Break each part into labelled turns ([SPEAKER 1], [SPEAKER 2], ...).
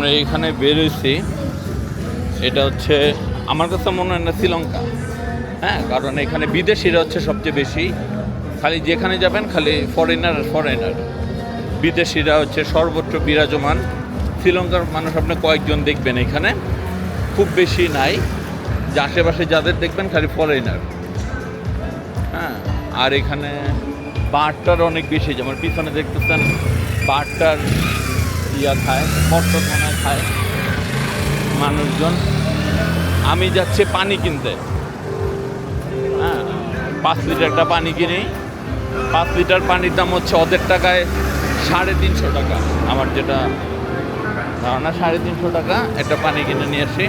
[SPEAKER 1] আমরা এখানে বেরোইছি, এটা হচ্ছে, আমার কাছে মনে হয় না শ্রীলঙ্কা। হ্যাঁ কারণ এখানে বিদেশিরা হচ্ছে সবচেয়ে বেশি। খালি যেখানে যাবেন খালি ফরেনার ফরেনার বিদেশিরা হচ্ছে সর্বত্র বিরাজমান। শ্রীলঙ্কার মানুষ আপনি কয়েকজন দেখবেন এখানে। খুব বেশি নাই। যে আশেপাশে যাদের দেখবেন খালি ফরেনার হ্যাঁ আর এখানে বাঁটটার অনেক বেশি। যেমন পিছনে দেখতেছেন, বাঁটটার ইয়া খায় কষ্টর মনে খায় মানুষজন। আমি যাচ্ছি পানি কিনতে। হ্যাঁ পাঁচ লিটার একটা পানি কিনি। পাঁচ লিটার পানির দাম হচ্ছে ওদের টাকায় সাড়ে তিনশো টাকা। আমার যেটা ধারণা, সাড়ে তিনশো টাকা একটা পানি কিনে নিয়ে আসি।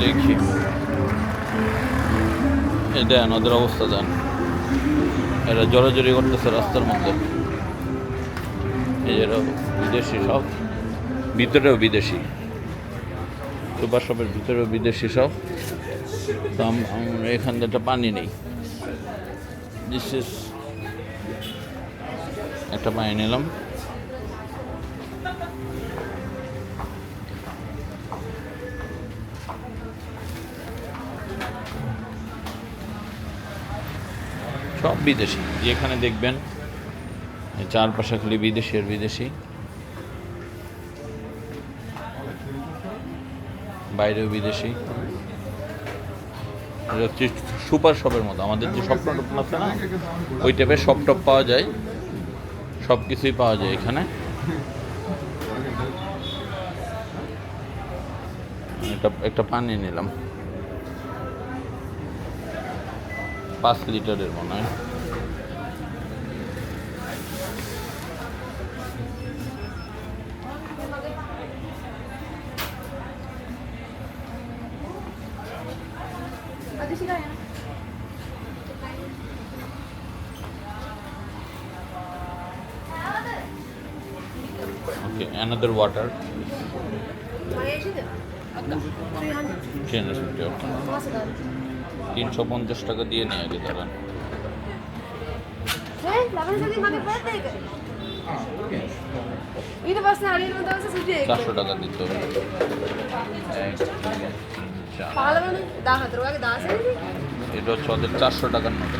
[SPEAKER 1] দেখি। এটা ওদের অবস্থা দেন এরা জড়াজড়ি করতেছে রাস্তার মধ্যে। এরা বিদেশি সব। ভিতরেও বিদেশি। সুপার শপের ভিতরেও বিদেশি সব। তো আমরা এখান থেকে পানি নেই। ইস একটা পানি নিলাম। সব বিদেশি। যেখানে দেখবেন চারপাশে খালি বিদেশি আর বিদেশি। বাইরেও বিদেশি। হচ্ছে সুপার শপের মতো। আমাদের যে স্বপ্ন টপ আছে না, ওই টাইপের সব টপ পাওয়া যায়। সব কিছুই পাওয়া যায় এখানে। এটা, একটা পানি নিলাম। পাঁচ লিটারের মনে হয়।
[SPEAKER 2] Okay, another water. 350
[SPEAKER 1] তিনশো পঞ্চাশ টাকা দিয়ে নিয়ে আগে তারা চারশো টাকা দিতে হবে। এটা হচ্ছে ওদের চারশো টাকার নোট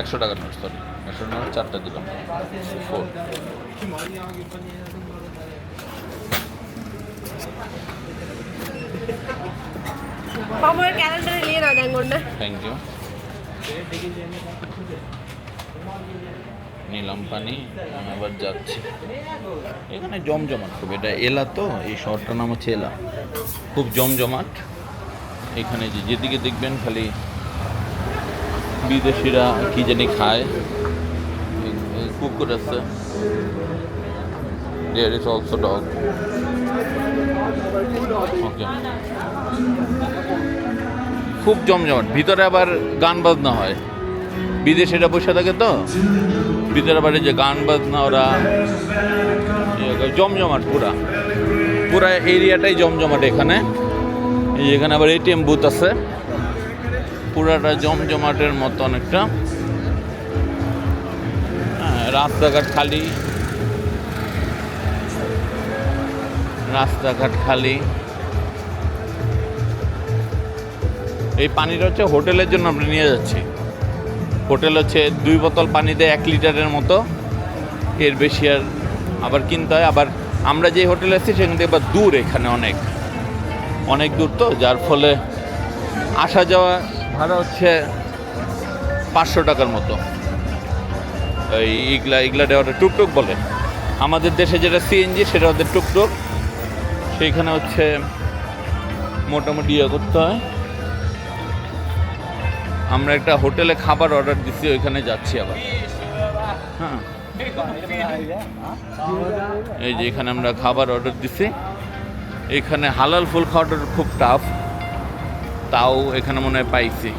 [SPEAKER 1] একশো টাকার নোট সরি একশো নোট চারটা দিলাম। ফোর
[SPEAKER 2] বাবুর নিয়ে নাও দেখুন
[SPEAKER 1] থ্যাংক ইউ নিলাম পানি আবার যাচ্ছি। এখানে জমজমাট খুব, এটা এলা তো, এই শহরটার নাম হচ্ছে এলা। খুব জমজমাট। এখানে যে যেদিকে দেখবেন খালি বিদেশিরা কি জানি খায়। কুকুর আছে। দেয়ার ইজ অলসো ওকে খুব জমজমাট, ভিতরে আবার গান বাজনা হয়। বিদেশিরা বসে থাকে তো। আবার এই যে গান বাজনা ওরা ইয়ে জমজমাট পুরা। পুরা এরিয়াটাই জমজমাট এখানে। এখানে আবার এটিএম বুথ আছে। পুরাটা জমজমাটের মতো অনেকটা। হ্যাঁ রাস্তাঘাট খালি। রাস্তাঘাট খালি। এই পানিটা হচ্ছে হোটেলের জন্য আমরা নিয়ে যাচ্ছি। হোটেল হচ্ছে দুই বোতল পানি দেয় এক লিটারের মতো। এর বেশি আর আবার কিনতে হয়। আবার আমরা যে হোটেলে আছি, সেখান থেকে আবার দূর এখানে অনেক। অনেক দূর তো, যার ফলে আসা যাওয়া ভাড়া হচ্ছে পাঁচশো টাকার মতো। এই ইগলা ইগলা দেওয়াটা টুকটুক বলে। আমাদের দেশে যেটা সিএনজি সেটা ওদের টুকটুক। সেইখানে হচ্ছে মোটামুটি ইয়ে করতে হয়। আমরা একটা হোটেলে খাবার অর্ডার দিচ্ছি ওইখানে যাচ্ছি আবার। হ্যাঁ। এই যে এখানে আমরা খাবার অর্ডার দিচ্ছি এখানে হালাল ফুল খাওয়াটা খুব টাফ তাও এখানে মনে হয় পাইছি।